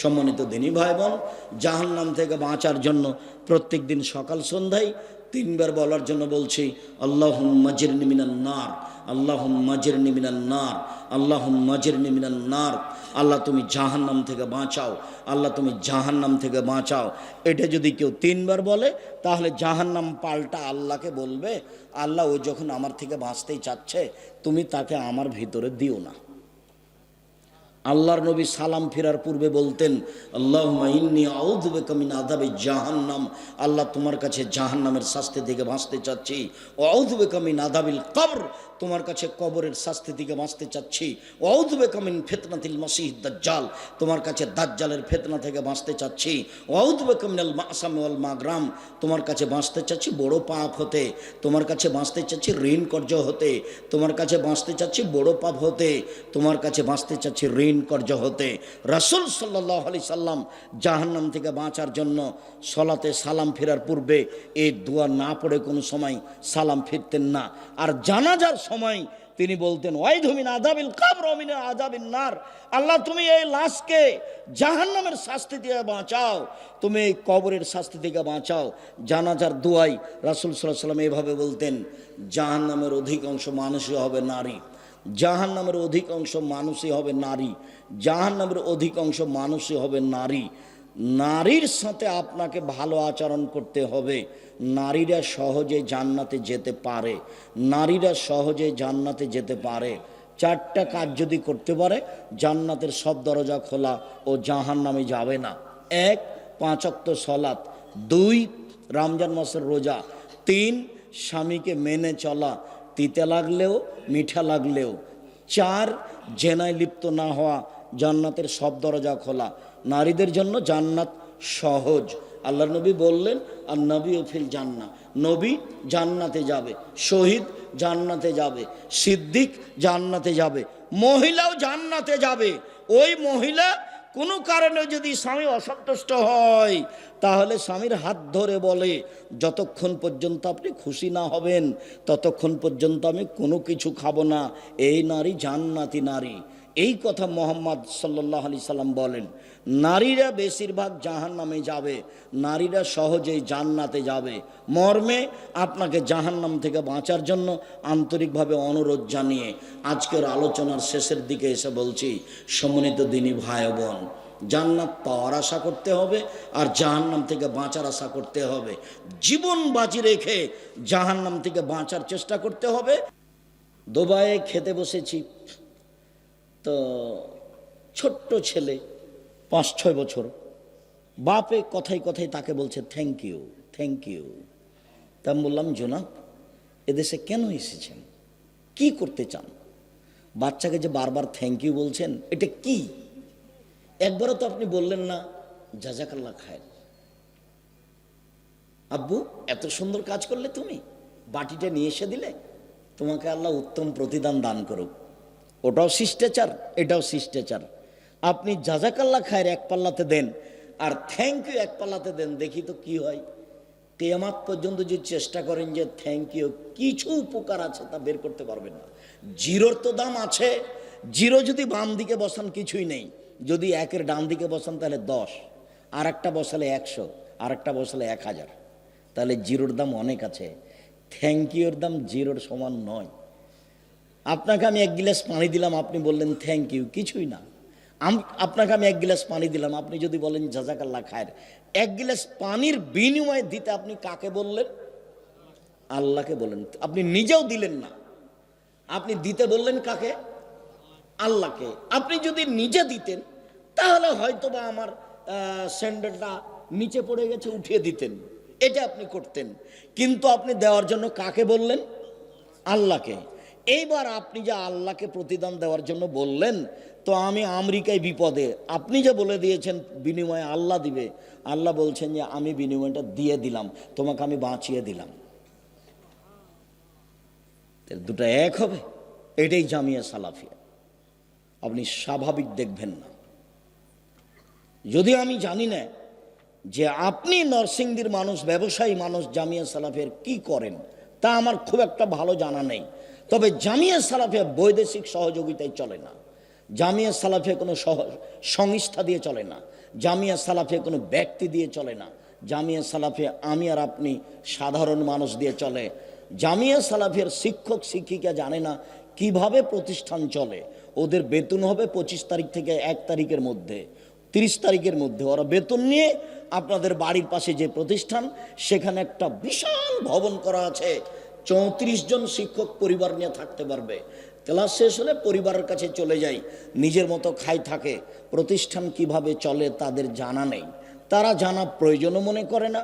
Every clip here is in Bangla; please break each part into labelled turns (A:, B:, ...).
A: সম্মানিত দিনী ভাই বোন জাহান্নাম থেকে বাঁচার জন্য প্রত্যেক দিন সকাল সন্ধ্যায় তিনবার বলার জন্য বলছি আল্লাহ মজির নিমিনান নার আল্লাহ মজির নিমিনান নার আল্লাহ মজির নিমিনান নার। আল্লাহ তুমি জাহান্নাম থেকে বাঁচাও, আল্লাহ তুমি জাহান্নাম থেকে বাঁচাও। এটা যদি কেউ তিনবার বলে, তাহলে জাহান্নাম পাল্টা আল্লাহকে বলবে, আল্লাহ ও যখন আমার থেকে বাঁচতেই চাচ্ছে, তুমি তাকে আমার ভিতরে দিও না। আল্লাহর নবী সালাম ফেরার পূর্বে বলতেন আল্লাহ ইন্নি আউযুবে কামিন আযাবে জাহান্নাম। আল্লাহ তোমার কাছে জাহান্নামের শাস্তি থেকে বাঁচতে চাচ্ছি। আউযুবে কামিন আযাবিল কবর। তোমার কাছে কবরের শাস্তি থেকে বাঁচতে চাচ্ছি। আউযুবে কামিন ফিতনাতিল মাসিহ দাজ্জাল। তোমার কাছে দাজ্জালের ফেতনা থেকে বাঁচতে চাচ্ছি। আউযুবে কামিনাল মাসাম ওয়াল মাগরাম। তোমার কাছে বাঁচতে চাচ্ছি বড় পাপ হতে। তোমার কাছে বাঁচতে চাচ্ছি ঋণ কর্য হতে। তোমার কাছে বাঁচতে চাচ্ছি বড় পাপ হতে। তোমার কাছে বাঁচতে চাচ্ছি ঋণ কর্য হতে রাসুল সাল্লাহ আলি সাল্লাম জাহান্নাম থেকে বাঁচার জন্য সলাতে সালাম ফেরার পূর্বে এই দোয়া না পড়ে কোনো সময় সালাম ফিরতেন না। আর জানাজার সময় তিনি বলতেন ওয়াইধমিন আদাবিল কাবর অমিন আদাবিন নার। আল্লাহ, তুমি এই লাশকে জাহান্নামের শাস্তি থেকে বাঁচাও। তুমি এই কবরের শাস্তি থেকে বাঁচাও। জানাজার দোয়াই রাসুল সাল্লাহ সাল্লাম এভাবে বলতেন, জাহান্নামের অধিকাংশ মানুষই হবে নারী। জাহান নামের অধিকাংশ মানুষই হবে নারী। জাহান নামের অধিকাংশ মানুষই হবে নারী। নারীর সাথে আপনাকে ভালো আচরণ করতে হবে। নারীরা সহজে জান্নাতে যেতে পারে। নারীরা সহজে জান্নাতে যেতে পারে। চারটা কাজ যদি করতে পারে, জান্নাতের সব দরজা খোলা ও জাহান নামে যাবে না। এক পাঁচক্ত সলাৎ। দুই, রমজান মাসের রোজা। তিন, স্বামীকে মেনে চলা। তিতে লাগলেও, মিঠা লাগলেও। চার, জেনায় লিপ্ত না হওয়া, জান্নাতের সব দরজা খোলা। নারীদের জন্য জান্নাত সহজ। আল্লাহ নবী বললেন আর নবী ফিল জান্না। নবী জান্নাতে যাবে, শহীদ জান্নাতে যাবে, সিদ্দিক জান্নাতে যাবে, মহিলাও জান্নাতে যাবে। ওই মহিলা কোনো কারণে যদি স্বামী অসন্তুষ্ট হয়, তাহলে স্বামীর হাত ধরে বলে, যতক্ষণ পর্যন্ত আপনি খুশি না হবেন, ততক্ষণ পর্যন্ত আমি কোনো কিছু খাব না। এই নারী জান্নাতি নারী। এই কথা মোহাম্মদ সাল্লাহ আলি সাল্লাম বলেন, নারীরা বেশিরভাগ জাহান নামে যাবে, নারীরা সহজেই জান্নাতে যাবে। মর্মে আপনাকে জাহান্নাম থেকে বাঁচার জন্য আন্তরিকভাবে অনুরোধ জানিয়ে আজকের আলোচনার শেষের দিকে এসে বলছি সমন্বিত দিনী ভাই বোন, জান্নাত পাওয়ার আশা করতে হবে আর জাহান্নাম থেকে বাঁচার আশা করতে হবে। জীবন বাজি রেখে জাহান্নাম থেকে বাঁচার চেষ্টা করতে হবে। দুবাইয়ে খেতে বসেছি তো ছোট্ট ছেলে, পাঁচ, ছয় বছর। বাপে কথায় কথায় তাকে বলছে থ্যাংক ইউ থ্যাংক ইউ তা আমি বললাম, জোনাব, এদেশে কেন এসেছেন? কি করতে চান? বাচ্চাকে যে বারবার থ্যাংক ইউ বলছেন, এটা কি? একবারও তো আপনি বললেন না জাজাকাল্লা খায় আব্বু, এত সুন্দর কাজ করলে তুমি? বাটিটা নিয়ে এসে দিলে? তোমাকে আল্লাহ উত্তম প্রতিদান দান করুক। ওটাও শিষ্টাচার, এটাও শিষ্টাচার। আপনি জাজাকাল্লা খায়ের এক পাল্লাতে দেন, আর থ্যাংক ইউ এক পাল্লাতে দেন, দেখি তো কি হয়। কেয়ামাত পর্যন্ত যদি চেষ্টা করেন যে থ্যাংক ইউ কিছু উপকার আছে তা বের করতে পারবেন না। জিরোর তো দাম আছে, জিরো যদি বাম দিকে বসান কিছুই নেই। যদি একের ডান দিকে বসান তাহলে দশ আর একটা বসালে একশো আর একটা বসালে এক হাজার। তাহলে জিরোর দাম অনেক আছে। থ্যাংক ইউর দাম জিরোর সমান নয়। আপনাকে আমি এক গিলাস পানি দিলাম, আপনি বললেন থ্যাংক ইউ কিছুই না। আপনাকে আমি এক গিলাস পানি দিলাম, আপনি যদি বলেন জাজাকাল্লা খায়ের। এক গিলাস পানির বিনিময়ে দিতে আপনি কাকে বললেন? আল্লাহকে বলেন। আপনি নিজেও দিলেন না। আপনি দিতে বললেন কাকে? আল্লাহকে। আপনি যদি নিজে দিতেন, তাহলে হয়তো বা আমার স্যান্ডেলটা নিচে পড়ে গেছে, উঠিয়ে দিতেন। এটা আপনি করতেন। কিন্তু আপনি দেওয়ার জন্য কাকে বললেন? আল্লাহকে। এইবার আপনি যে আল্লাহকে প্রতিদান দেওয়ার জন্য বললেন, তো আমি আমেরিকায় বিপদে। আপনি যে বলে দিয়েছেন, বিনিময়ে আল্লাহ দিবে। আল্লাহ বলছেন যে, আমি বিনিময়টা দিয়ে দিলাম, তোমাকে আমি বাঁচিয়ে দিলাম। দুটো এক হবে। এটাই জামিয়া সালাফিয়া। আপনি স্বাভাবিক দেখবেন না। যদি আমি জানি না যে আপনি নরসিংদীর মানুষ, ব্যবসায়ী মানুষ, জামিয়া সালাফের কি করেন, তা আমার খুব একটা ভালো জানা নেই। তবে জামিয়া সালাফিয়া বৈদেশিক সহযোগিতায় চলে না। জামিয়া সালাফিয়া কোনো সংস্থা দিয়ে চলে না। জামিয়া সালাফিয়া কোনো ব্যক্তি দিয়ে চলে না। জামিয়া সালাফিয়া আমি আর আপনি সাধারণ মানুষ দিয়ে চলে। জামিয়া সালাফিয়ার শিক্ষক, শিক্ষিকা জানে না কীভাবে প্রতিষ্ঠান চলে। ওদের বেতন হবে পঁচিশ তারিখ থেকে এক তারিখের মধ্যে, তিরিশ তারিখের মধ্যে। ওরা বেতন নিয়ে আপনাদের বাড়ির পাশে যে প্রতিষ্ঠান, সেখানে একটা বিশাল ভবন করা আছে। চৌত্রিশ জন শিক্ষক পরিবার নিয়ে থাকতে পারবে। ক্লাস শেষ হলে পরিবারের কাছে চলে যাই, নিজের মতো খাই থাকে। প্রতিষ্ঠান কীভাবে চলে তাদের জানা নেই। তারা জানা প্রয়োজনও মনে করে না,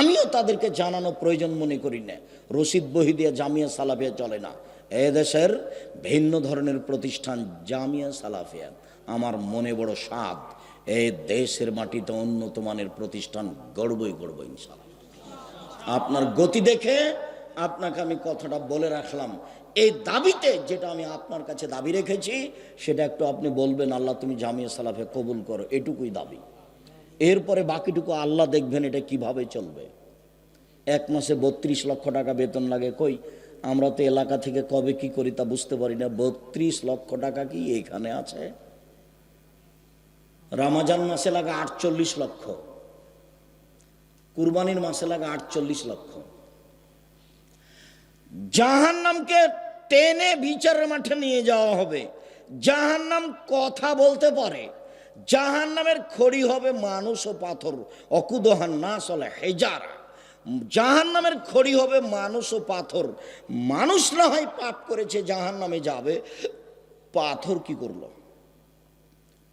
A: আমিও তাদেরকে জানানো প্রয়োজন মনে করি না। রশিদ বহি দিয়ে জামিয়া সালাফিয়া চলে না। এ দেশের ভিন্ন ধরনের প্রতিষ্ঠান জামিয়া সালাফিয়া। আমার মনে বড় স্বাদ এই দেশের মাটিতে উন্নত মানের প্রতিষ্ঠান গড়বই গড়ব ইনশাল্লাহ আপনার গতি দেখে আপনাকে আমি কথাটা বলে রাখলাম। এই দাবিতে যেটা আমি আপনার কাছে দাবি রেখেছি, সেটা একটু আপনি বলবেন, আল্লাহ তুমি জামিয়া সালাফে কবুল করো, এটুকুই দাবি। এরপরে বাকিটুকু আল্লাহ দেখবেন এটা কীভাবে চলবে। এক মাসে বত্রিশ লক্ষ টাকা বেতন লাগে কই? আমরা তো এলাকা থেকে কবে কি করি তা বুঝতে পারি না। বত্রিশ লক্ষ টাকা কি এখানে আছে? রামাজান মাসে লাগে আটচল্লিশ লক্ষ। কুরবানির মাসে লাগে আটচল্লিশ লক্ষ। জাহান নামকে টেনে বিচারের মাঠে নিয়ে যাওয়া হবে। জাহান নাম কথা বলতে পারে। জাহান নামের খড়ি হবে মানুষ ও পাথর। অকুদহান না চলে হেজারা। জাহান নামের খড়ি হবে মানুষ ও পাথর। মানুষ না হয় পাপ করেছে জাহান নামে যাবে। পাথর কি করল?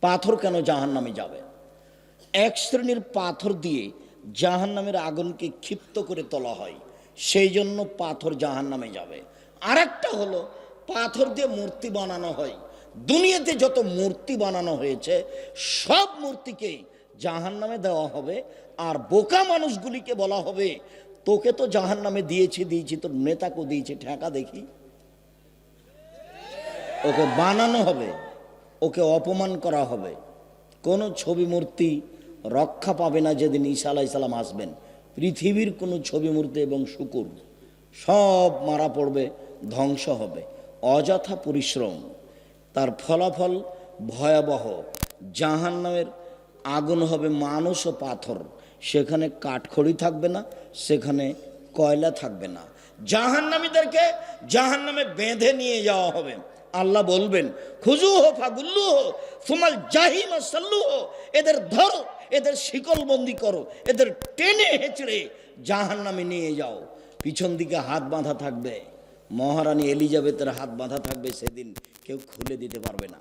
A: পাথর কেন জাহান নামে যাবে? এক শ্রেণির পাথর দিয়ে জাহান নামের আগুনকে ক্ষিপ্ত করে তোলা হয়। সেই জন্য পাথর জাহান নামে যাবে। আরেকটা হলো, পাথর দিয়ে মূর্তি বানানো হয়। দুনিয়াতে যত মূর্তি বানানো হয়েছে, সব মূর্তিকে জাহান নামে দেওয়া হবে। আর বোকা মানুষগুলিকে বলা হবে, তোকে তো জাহান নামে দিয়েছি দিয়েছি, তোর নেতাকে দিয়েছি, ঠেকা দেখি। ওকে বানানো হবে, ওকে অপমান করা হবে। কোনো ছবি মূর্তি রক্ষা পাবে না যেদিন ঈসা আলাইসাল্লাম আসবেন। পৃথিবীর কোনো ছবি মূর্তি এবং শুকুর, সব মারা পড়বে, ধ্বংস হবে। অযথা পরিশ্রম, তার ফলাফল ভয়াবহ। জাহান নামের আগুন হবে মানুষ ও পাথর। সেখানে কাঠখড়ি থাকবে না, সেখানে কয়লা থাকবে না। জাহান্নামীদেরকে জাহান্নামে বেঁধে নিয়ে যাওয়া হবে। আল্লাহ বলবেন খুজু হো ফাগুল্লু হো সুমাল জাহিম সাল্লু হো এদের ধরো এদের শিকল বন্দি করো, এদের টেনে হেঁচড়ে জাহান নামে নিয়ে যাও। পিছন দিকে হাত বাঁধা থাকবে, মহারানী এলিজাবেথের হাত বাঁধা থাকবে সেদিন, কেউ খুলে দিতে পারবে না।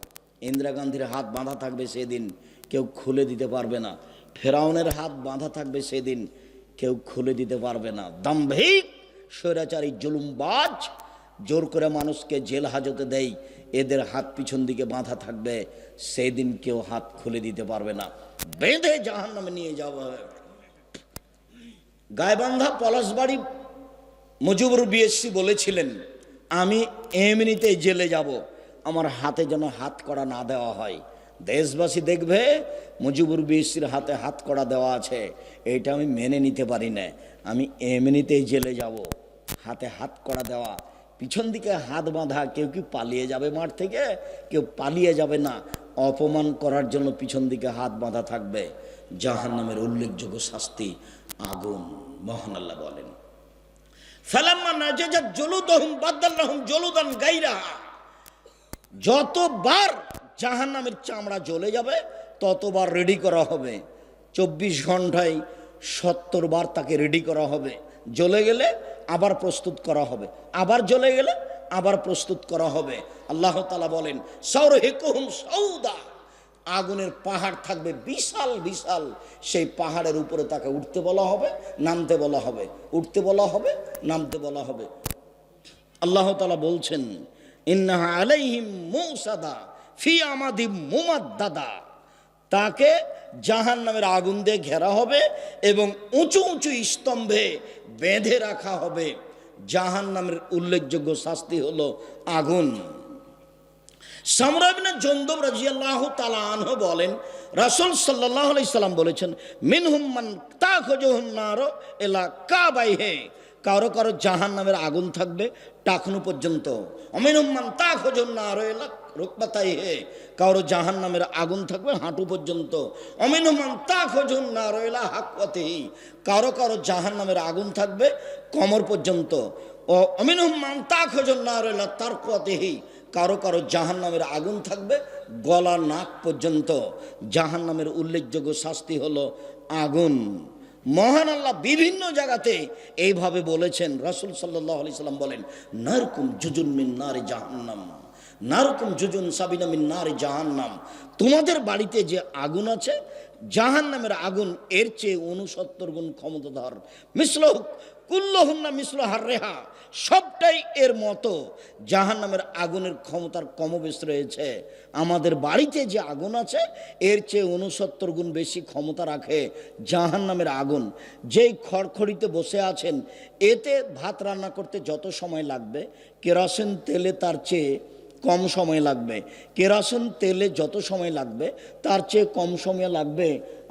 A: ইন্দিরা গান্ধীর হাত বাঁধা থাকবে সেদিন, কেউ খুলে দিতে পারবে না। ফেরাউনের হাত বাঁধা থাকবে সেদিন, কেউ খুলে দিতে পারবে না। দাম্ভিক, স্বৈরাচারী জুলুমবাজ, জোর করে মানুষকে জেল হাজতে দেয়। এদের হাত পিছন দিকে বাঁধা থাকবে, সেদিন কেউ হাত খুলে দিতে পারবে না। বেঁধে জাহান নামে নিয়ে যাওয়া হবে গায়বান্ধা পলাশবাড়ি মুজিবুর বিএসসি বলেছিলেন, আমি এমনিতেই জেলে যাব, আমার হাতে যেন হাত করা না দেওয়া হয়। দেশবাসী দেখবে, মুজিবুর বিএসসির হাতে হাত করা দেওয়া আছে। এটা আমি মেনে নিতে পারি না। আমি এমনিতেই জেলে যাব। হাতে হাত করা দেওয়া পিছন দিকে হাত বাঁধা, কেউ কি পালিয়ে যাবে মাঠ থেকে? কেউ পালিয়ে যাবে না। অপমান করার জন্য পিছন দিকে হাত বাঁধা থাকবে। জাহান নামের উল্লেখযোগ্য শাস্তি আগুন, মহান আল্লাহ বলেন। যতবার জাহান্নামের চামড়া জ্বলে যাবে, ততবার রেডি করা হবে। চব্বিশ ঘন্টায় সত্তর বার তাকে রেডি করা হবে। জ্বলে গেলে আবার প্রস্তুত করা হবে। আবার জ্বলে গেলে আবার প্রস্তুত করা হবে। আল্লাহ তালা বলেন সৌর হেকুহুম সৌদা আগুনের পাহাড় থাকবে বিশাল বিশাল। সেই পাহাড়ের উপরে তাকে উঠতে বলা হবে, নামতে বলা হবে। উঠতে বলা হবে, নামতে বলা হবে। আল্লাহ তালা বলছেন, ইন্নাহা আলাইহিম মৌসাদা ফি আমাদি মুমাদ্দাদা। তাকে জাহান নামের আগুন দিয়ে ঘেরা হবে এবং উঁচু উঁচু স্তম্ভে বেঁধে রাখা হবে। জাহান নামের উল্লেখযোগ্য শাস্তি হলো আগুন। সামরাবিনা জন্দব রাজিয়াল্লাহ তালা আনহ বলেন, রাসুল সাল্লাহ সাল্লাম বলেছেন মিনহুম্মান তা খোঁজনার এলা কা বাই হে কারও কারও জাহান নামের আগুন থাকবে টাকনু পর্যন্ত। অমিনুম্মান তা খোঁজন না এলা রোকপাতাই হে। কারও জাহান নামের আগুন থাকবে হাঁটু পর্যন্ত। অমিনমান তা খোঁজুন না রইলা হাকপতেই কারও কারও জাহান নামের আগুন থাকবে কমর পর্যন্ত। ও অমিনমান তা খোঁজুন না রইলা তার পথেই কারও কারও জাহান নামের আগুন থাকবে গলা নাক পর্যন্ত। জাহান নামের উল্লেখযোগ্য শাস্তি হলো আগুন। মহান আল্লাহ বিভিন্ন জায়গাতে এইভাবে বলেছেন। রাসুল সাল্লাহ আলি সাল্লাম বলেন, নারকুম জুজুন মিন নারে জাহান্নাম। নারকুম জুজুন সাবিনা মিন নারে জাহান্নাম। তোমাদের বাড়িতে যে আগুন আছে জাহান নামের আগুন এর চেয়ে উনসত্তর গুণ ক্ষমতাধর। মিশ্ল কুল্লহুন্না মিশ্ল হার রেহা সবটাই এর মতো। জাহান নামের আগুনের ক্ষমতার কমবেশ রয়েছে। আমাদের বাড়িতে যে আগুন আছে, এর চেয়ে উনসত্তর গুণ বেশি ক্ষমতা রাখে জাহান নামের আগুন। যেই খড়খড়িতে বসে আছেন, এতে ভাত রান্না করতে যত সময় লাগবে, কেরোসিন তেলে তার চেয়ে কম সময় লাগবে। কেরোসিন তেলে যত সময় লাগবে, তার চেয়ে কম সময় লাগবে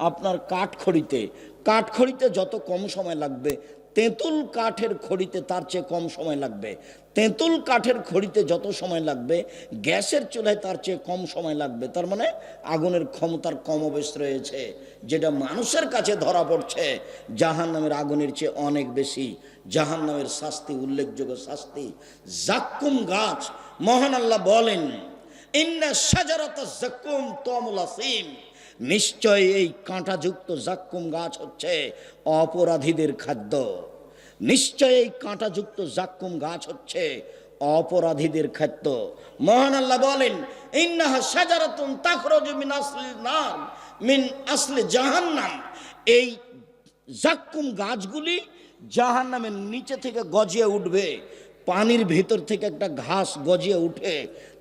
A: আপনার কাঠখড়িতে। কাঠখড়িতে যত কম সময় লাগবে, তেঁতুল কাঠের খড়িতে তার চেয়ে কম সময় লাগবে। তেঁতুল কাঠের খড়িতে যত সময় লাগবে, গ্যাসের চুলায় তার চেয়ে কম সময় লাগবে। তার মানে আগুনের ক্ষমতার কমবেশ রয়েছে, যেটা মানুষের কাছে ধরা পড়ছে। জাহান নামের আগুনের চেয়ে অনেক বেশি। জাহান নামের শাস্তি, উল্লেখযোগ্য শাস্তি। জাক্কুম গাছ মহান আল্লাহ বলেন, ইন্না সাজারাত জাক্কুম তমুল আসিম নিশ্চয় এই কাঁটাযুক্ত জাক্কুম গাছ হচ্ছে অপরাধীদের খাদ্য। নিশ্চয় এই কাঁটাযুক্ত জাক্কুম গাছ হচ্ছে অপরাধীদের খাদ্য। মহান আল্লাহ বলেন, ইন্নাহা সাজারাতুন তাখরুজু মিন আসলি নার, মিন আসলে জাহান্নাম। এই জাক্কুম গাছগুলি জাহান্নামের নিচে থেকে গজিয়ে উঠবে। পানির ভিতর থেকে একটা ঘাস গজিয়ে উঠে,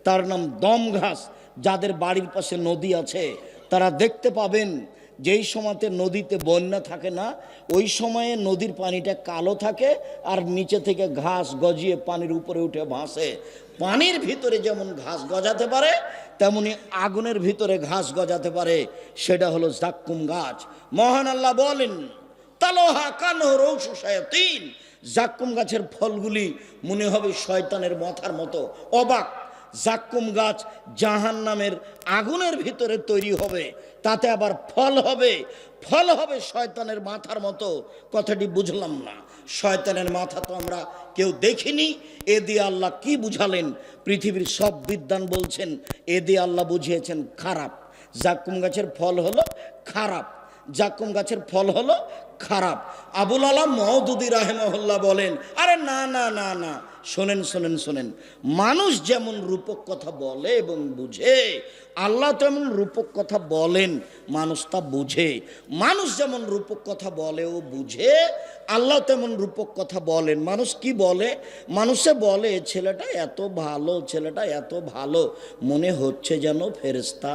A: তার নাম দম ঘাস, যাদের বাড়ির পাশে নদী আছে, তারা দেখতে পাবেন যেই সময়তে নদীতে বন্যা থাকে না, ওই সময়ে নদীর পানিটা কালো থাকে আর নিচে থেকে ঘাস গজিয়ে পানির উপরে উঠে ভাসে। পানির ভিতরে যেমন ঘাস গজাতে পারে, তেমনি আগুনের ভিতরে ঘাস গজাতে পারে। সেটা হলো জাক্কুম গাছ। মহান আল্লাহ বলেন, তালোহা কানহ রৌসু তিন জাক্কুম গাছের ফলগুলি মনে হবে শয়তানের মাথার মতো। অবাক, জাক্কুম গাছ জাহান নামের আগুনের ভিতরে তৈরি হবে, তাতে আবার ফল হবে ফল হবে শয়তানের মাথার মতো। কথাটি বুঝলাম না। শয়তানের মাথা তো আমরা কেউ দেখিনি। এ দিয়ে আল্লাহ কি বুঝালেন? পৃথিবীর সব বিদ্যান বলছেন, এ দিয়ে আল্লাহ বুঝিয়েছেন, খারাপ। জাক্কুম গাছের ফল হলো খারাপ। জাক্কুম গাছের ফল হলো খারাপ। আবুল আলাম মহদুদি রাহেমহল্লা বলেন, আরে না না না না, শোনেন শোনেন শোনেন। মানুষ যেমন রূপক কথা বলে এবং বুঝে, আল্লাহ তেমন রূপক কথা বলেন, মানুষ তা বুঝে। মানুষ যেমন রূপক কথা বলে ও বুঝে, আল্লাহ তেমন রূপক কথা বলেন। মানুষ কি বলে? মানুষে বলে, ছেলেটা এত ভালো, ছেলেটা এত ভালো, মনে হচ্ছে যেন ফেরেস্তা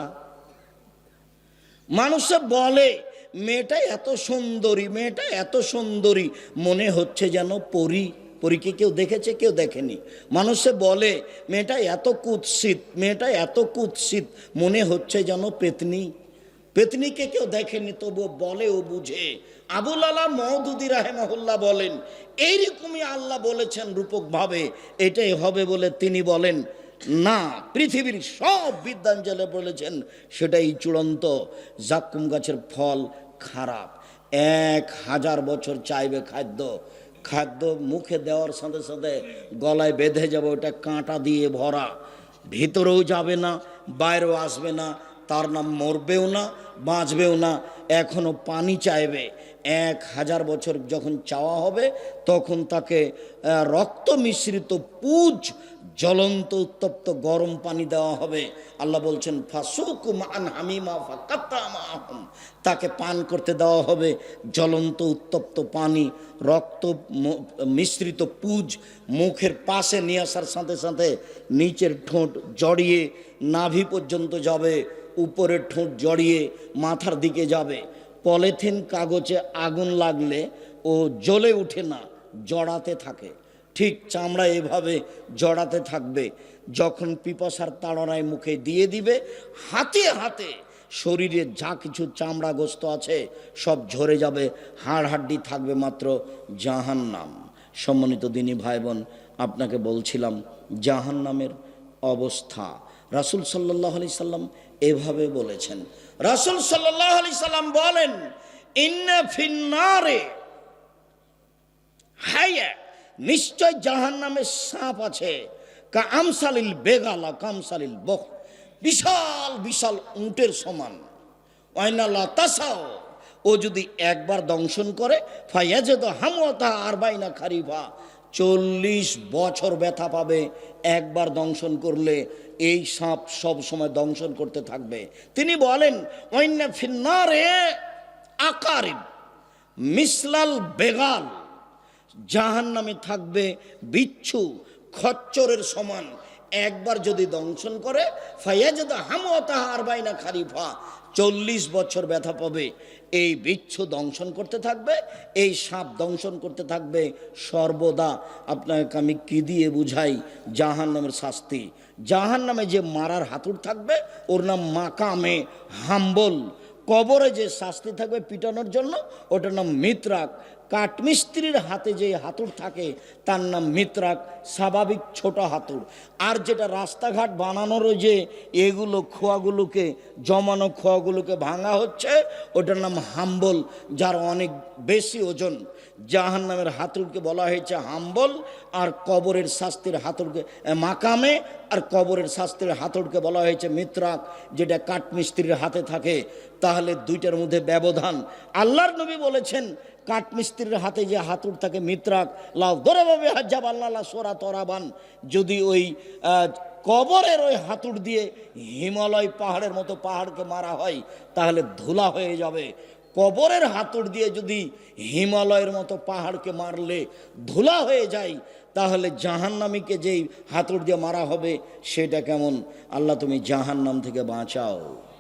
A: মানুষে বলে মেয়েটা এত সুন্দরী, মেয়েটা এত সুন্দরী, মনে হচ্ছে যেন পরি। পরীকে কেউ দেখেছে, কেউ দেখেনি। মানুষে বলে, মেয়েটা এত কুৎসিত, মেয়েটা এত কুৎসিত, মনে হচ্ছে যেন পেতনি। পেতনিকে কেউ দেখেনি তবু বলে ও বুঝে। আবুল আলা মহদুদি রাহেমাহুল্লাহ বলেন, এইরকমই আল্লাহ বলেছেন রূপকভাবে, এটাই হবে বলে তিনি বলেন। না, পৃথিবীর সব বিদ্যাঞ্জলে বলেছেন, সেটাই চূড়ান্ত। জাক্কুম গাছের ফল খারাপ। এক হাজার বছর চাইবে খাদ্য। খাদ্য মুখে দেওয়ার সাথে সাথে গলায় বেঁধে যাবে, ওটা কাঁটা দিয়ে ভরা। ভিতরেও যাবে না, বাইরেও আসবে না, তার নাম মরবেও না, বাঁচবেও না এখনও পানি চাইবে। এক হাজার বছর যখন চাওয়া হবে, তখন তাকে রক্ত মিশ্রিত পুজ জ্বলন্ত উত্তপ্ত গরম পানি দেওয়া হবে। আল্লাহ বলছেন, ফাসুক মান হামিমা ফাকাত্তামাহুম তাকে পান করতে দেওয়া হবে জ্বলন্ত উত্তপ্ত পানি, রক্ত মিশ্রিত পুজ মুখের পাশে নিয়ে আসার সাথে সাথে নিচের ঠোঁট জড়িয়ে, নাভি পর্যন্ত যাবে, উপরের ঠোঁট জড়িয়ে মাথার দিকে যাবে। পলিথিন কাগজে আগুন লাগলে ও জ্বলে উঠে না, জড়াতে থাকে। ঠিক চামড়া এভাবে জড়াতে থাকবে, যখন পিপাসার তাড়নায় মুখে দিয়ে দিবে, হাতে হাতে শরীরে যা কিছু চামড়া গোস্ত আছে সব ঝরে যাবে হাড় হাড্ডি থাকবে মাত্র জাহান্নাম। সম্মানিত দিনী ভাই বোন আপনাকে বলছিলাম, জাহান্নামের অবস্থা রাসুল সাল্লাহ আলি সাল্লাম এভাবে বলেছেন। রাসুল সাল্লাহ আলি সাল্লাম বলেন, ইন্না ফিন্নারে, হাইয়া, নিশ্চয় জাহান নামে সাপ আছে। কা আমসালিল বেগালা কামসালিল বক বিশাল বিশাল উঁটের সমান। ওয়াইনাল্লা তাসাও ও যদি একবার দংশন করে ফাইয়াজে তো হামতা আর বাইনা খারিফা। চল্লিশ বছর ব্যথা পাবে, একবার দংশন করলে এই সাপ সব সময় দংশন করতে থাকবে। তিনি বলেন ওয়াইনা ফিন্নারে আকারিব, মিসলাল বেগাল জাহান নামে থাকবে বিচ্ছু, খচ্চরের সমান, একবার যদি দংশন করে ফাইয়াজদ হামতাহার বাইনা খারিফা। চল্লিশ বছর ব্যথা পাবে। এই বিচ্ছু দংশন করতে থাকবে, এই সাপ দংশন করতে থাকবে। সর্বদা আপনাকে আমি কি দিয়ে বুঝাই? জাহান নামের শাস্তি। জাহান নামে যে মারার হাতুর থাকবে, ওর নাম মাকামে হাম্বল। কবরে যে শাস্তি থাকবে পিটানোর জন্য, ওটার নাম মিত্রাক। কাঠমিস্ত্রির হাতে যে হাতুর থাকে, তার নাম মিত্রাক, স্বাভাবিক ছোট হাতুর আর যেটা রাস্তাঘাট বানানোর যে এগুলো খোয়াগুলোকে, জমানো খোয়াগুলোকে ভাঙা হচ্ছে, ওটার নাম হাম্বল, যার অনেক বেশি ওজন। জাহান নামের হাতুরকে বলা হয়েছে হাম্বল, আর কবরের শাস্তির হাতুরকে মাকামে, আর কবরের শাস্তির হাতুরকে বলা হয়েছে মিত্রাক, যেটা কাঠমিস্ত্রির হাতে থাকে। তাহলে দুইটার মধ্যে ব্যবধান। আল্লাহর নবী বলেছেন কাঠমিস্ত্রির হাতে যে হাতুর থাকে মিত্রাক লাভ ধরে ভাবে হাজাব আল্লাহ সোরা তরাবান। যদি ওই কবরের ওই হাতুর দিয়ে হিমালয় পাহাড়ের মতো পাহাড়কে মারা হয়, তাহলে ধুলা হয়ে যাবে। কবরের হাতুর দিয়ে যদি হিমালয়ের মতো পাহাড়কে মারলে ধুলা হয়ে যায়, তাহলে জাহান্নামীকে যেই হাতুর দিয়ে মারা হবে, সেটা কেমন? আল্লাহ, তুমি জাহান্নাম থেকে বাঁচাও।